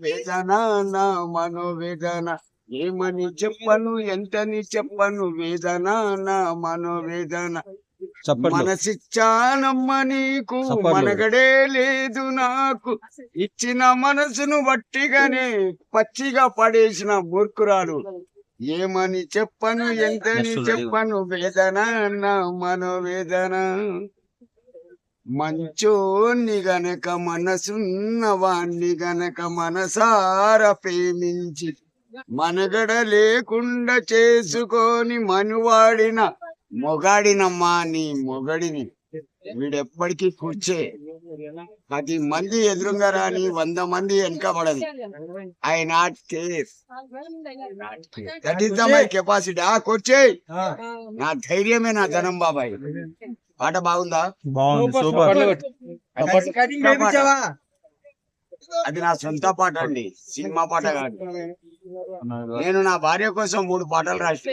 వేదన నా మనోవేదన? ఏమని చెప్పను ఎంతని చెప్పను? వేదన నా మనోవేదన? మనసిచ్చానమ్మ నీకు. మనగడే లేదు నాకు. ఇచ్చిన మనసును వట్టిగానే పచ్చిగా పడేసిన మూర్ఖురాలు. ఏమని చెప్పను ఎంతని. చెప్పను? వేదన నా మనోవేదన? మంచోన్ని గనక మనసున్న వాణ్ణి గనక మనసార ప్రేమించి మనగడ లేకుండా చేసుకొని మనువాడిన మొగాడినమ్మా నీ మొగడిని. వీడెప్పటికీ కూర్చే. పది మంది ఎదురుగా రాని వంద మంది వెనకబడదు I not care that is the my capacity ఆ. కూర్చే నా ధైర్యమే నా ధనం బాబాయ్. పాట బాగుందా? బాగుంది సూపర్ అది నా సొంత పాట అండి. సినిమా పాట కాదు నేను నా భార్య కోసం మూడు పాటలు రాసి